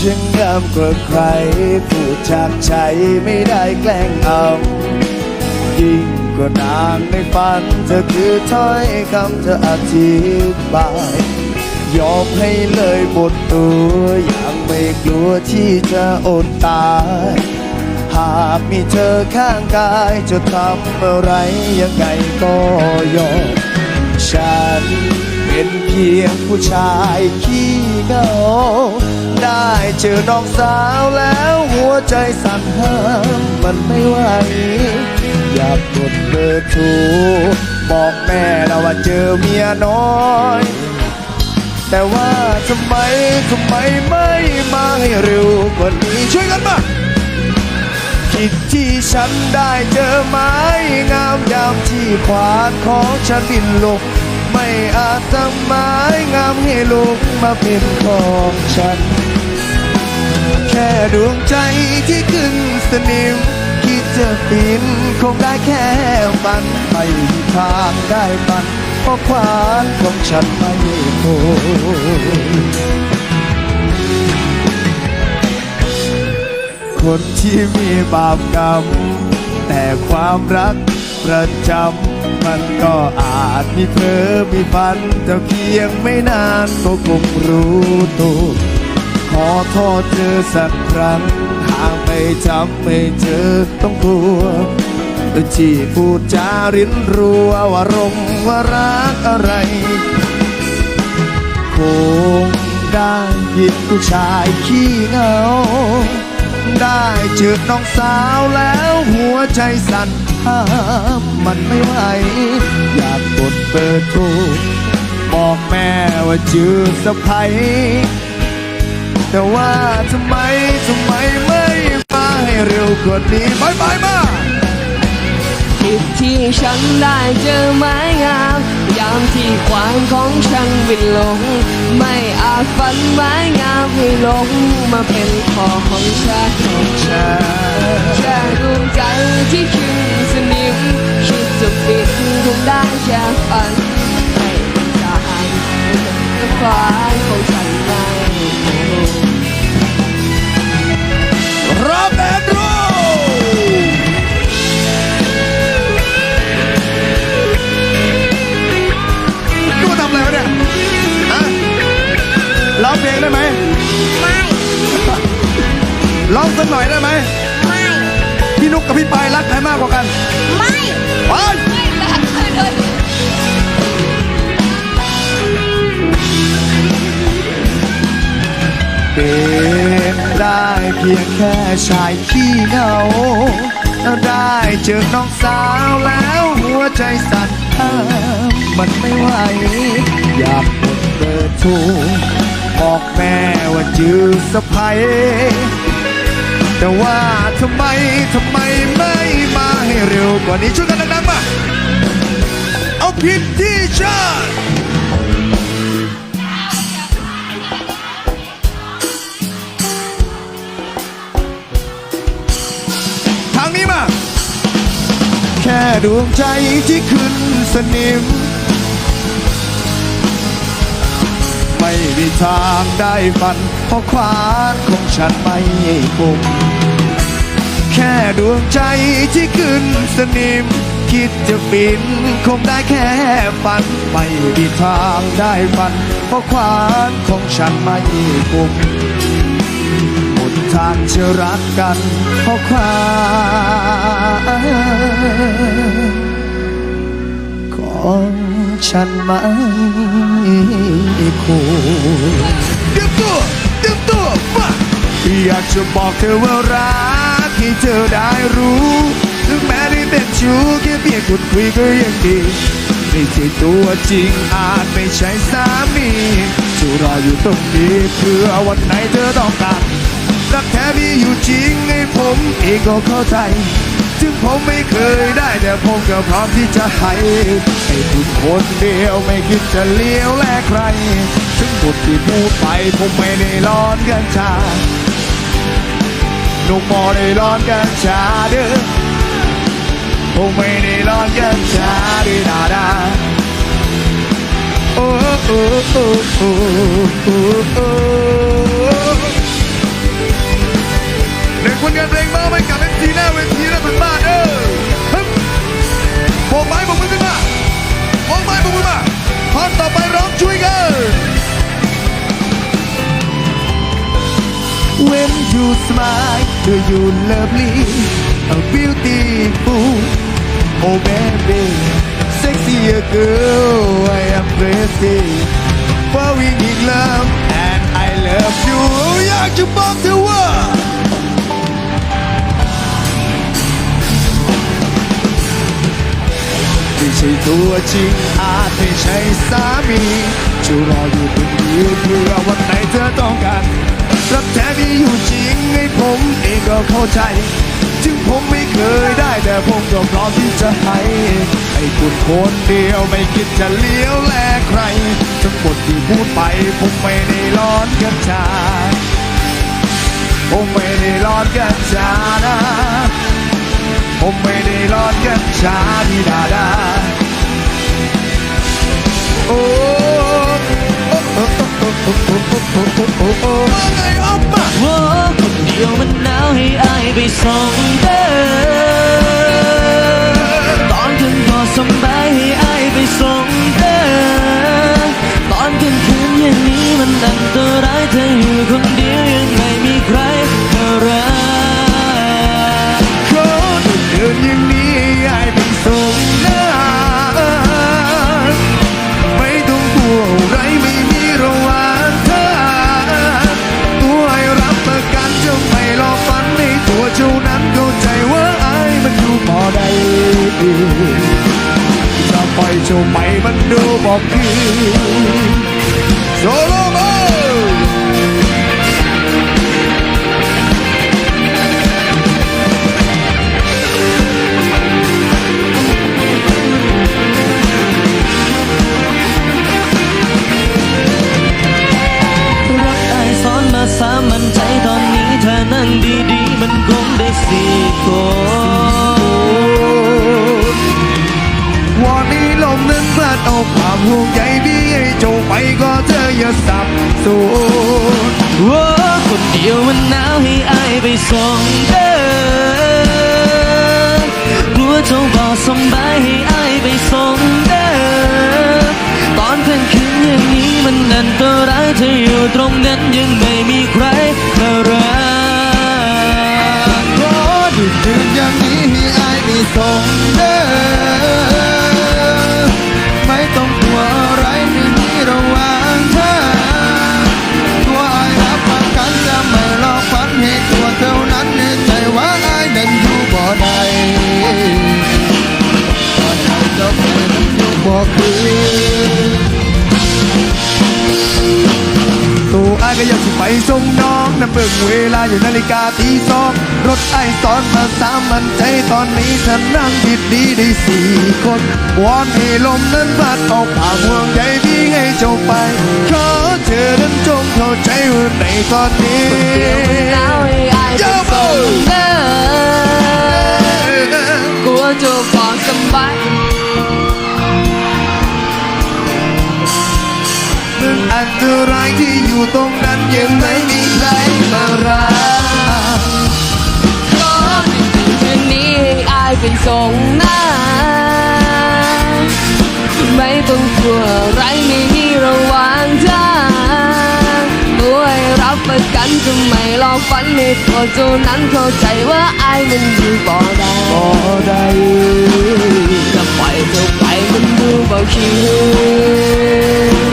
ช่างงามกว่าใครพูดจากใจไม่ได้แกล้งเอายิ่งกว่านางในฝัน เธอคือถ้อยคำเธออธิบาย ยอมให้เลยหมดตัว อย่างไม่กลัวที่จะอดตาย หากมีเธอข้างกายจะทำอะไรยังไงก็ยอมฉันเป็นเพียงผู้ชายขี้เหงา ได้เจอน้องสาวแล้วหัวใจสั่นห้ามมันไม่ไหวอยากกดเบอร์โทรบอกแม่แล้วว่าเจอเมียน้อยแต่ว่าทำไมทำไมไม่มาให้เร็วกว่านี้ช่วยกันมาผิดที่ฉันได้เจอไม้งามยามที่ขวานของฉันดินลงไม่อาจทำไม้งามให้ลุกมาเป็นของฉัน แค่ดวงใจที่ขึ้นสนิมคิดจะปินคงได้แค่ฝันไม่มีทางได้มันเพราะควานของฉันไม่โคคนที่มีบาปกรรม แต่ความรักประจำมันก็อาจมีเพลอมีพันแต่เพียงไม่นานก็คงรู้ตัว ขอโทษเธอสักครั้ง หากไม่จำไม่เจอต้องกลัวที่พูดจารินรัวว่ารงว่ารักอะไรคงได้ยินผู้ชายขี้เหงา ได้เจอน้องสาวแล้วหัวใจสั่นห้ามมันไม่ไหว อยากกดเบอร์โทรบอกแม่ว่าเจอสะพาย แต่ว่าทำไมทำไมไม่มาให้เร็วกว่านี้บายบายมาผิดที่ฉันได้เจอไม้งามยามที่ควานของฉันบินลง ไม่อาจฝันไม้งามให้ลงมาเป็นของของฉันของฉันแค่ดวงใจที่คืนสนิมคิดจะปิดคงได้แค่ฝันไม่จางควานของฉัน องเพลงได้ไหมไม่ร้องสักหน่อยได้ไหมไม่พี่นุกกับพี่ปายรักใครมากกว่ากัน ไม่ไปไม่รักเลยเป็นได้เพียงแค่ชายขี้เหงาได้เจอน้องสาวแล้วหัวใจสั่นห้ามมันไม่ไหวอยากกดเบอร์โทร บอกแม่ว่าจือสะพายแต่ว่าทำไมทำไมไม่มาให้เร็วกว่านี้ช่วยกันดังๆมาเอาผิดที่ฉันทางนี้มา แค่ดวงใจที่ขึ้นสนิม ทางได้ฝันเพราะควานของฉันไม่คมแค่ดวงใจที่ขึ้นสนิม คิดจะบินคงได้แค่ฝัน ไม่มีทางได้ฝัน เพราะควานของฉันไม่คมหมดทางจะรักกันเพราะความของ ฉันไม่คู่เตรียมตัวเตรียมตัวมาอยากจะบอกเธอว่ารักให้เธอได้รู้ถึงแม้ได้เป็นชู้แค่เพียงคุดคุยก็ยังดีไม่ใช่ตัวจริงอาจไม่ใช่สามีจะรออยู่ตรงนี้เพื่อวันไหนเธอต้องการรักแท้มีอยู่จริงให้ผมเองก็เข้าใจ ผมไม่เคยได้แต่ผมก็พร้อมที่จะให้ให้คุณคนเดียวไม่คิดจะเลี้ยวแลกใคร ถึงบทที่พูดไปผมไม่ได้ร้อนกันชาหนุ่มมอได้ร้อนกันชาเด้อผมไม่ได้ร้อนกันชาด้อดาดาโอ้โอ้โอ้โอ้โอ้โอ้ผลงานเพลงมาไว้กับเอ็มซีหน้าเวที you smile, do you lovely, a beautiful, oh baby, sexy girl, I am crazy, falling in love, and I love you. อยากจะบอกเธอว่าไม่ใช่ตัวจริงอาจไม่ใช่สามีจะรออยู่ตรงนี้เพื่อวันไหนเธอต้องการ รักแท้มีอยู่จริงให้ผมเองก็เข้าใจ ถึงผมไม่เคยได้แต่ผมก็พร้อมที่จะให้ให้คุณคนเดียวไม่คิดจะเลี้ยวแลใครทั้งหมดที่พูดไปผมไม่ได้ร้อนกันชาผมไม่ได้ร้อนกันชานะผมไม่ได้ร้อนกันชาดีดาดาโอ้โอ้โอ้โอ้ โอ้โอ้โอ้โอ้โอ้โอ้โอ้ว่าไงออกมาโอ้คนเดียวมันหนาวให้อายไปส่องเด้อ จะปล่อยเจ้าไปมันดูบอกคือโซโล ห่วงใยพี่ให้จ้าไปก็เธออย่าสับสนว้าคนเดียวมันหนาวให้อายไปส่งเด้อกลัวเจ้าบอกสบายให้อายไปส่งเด้อตอนเพื่อนคืนอย่างนี้มันอันตรายเธออยู่ตรงนั้น สิไปส่งน้องนั่นเบิ่งเวลาอยู่นาฬิกาตีสองรถไอ้ายสอนมาสามมันใจตอนนี้ฉันนั่งดีดีได้สี่คนวอนให้ลมนั้นพัดเอาผ่าห่วงใยพี่ให้เจ้าไปขอเธอนั้นจงเข้าใจว่าในตอนนี้หนาวให้อายไปส่งเด้อกลัวจะบอก มันอันตรายที่อยู่ตรงนั้นยังไม่มีใครมารักขอคืนนี้อายไปส่งหน้าไม่ต้องกลัวอะไรไม่มีระหว่างทางด้วยรับประกันจะไม่หลอกฝันในตัวเจ้านั้นเข้าใจว่าอายมันอยู่บ่ได้บ่ได้จะปล่อยเธอไปมันดูบ่คิว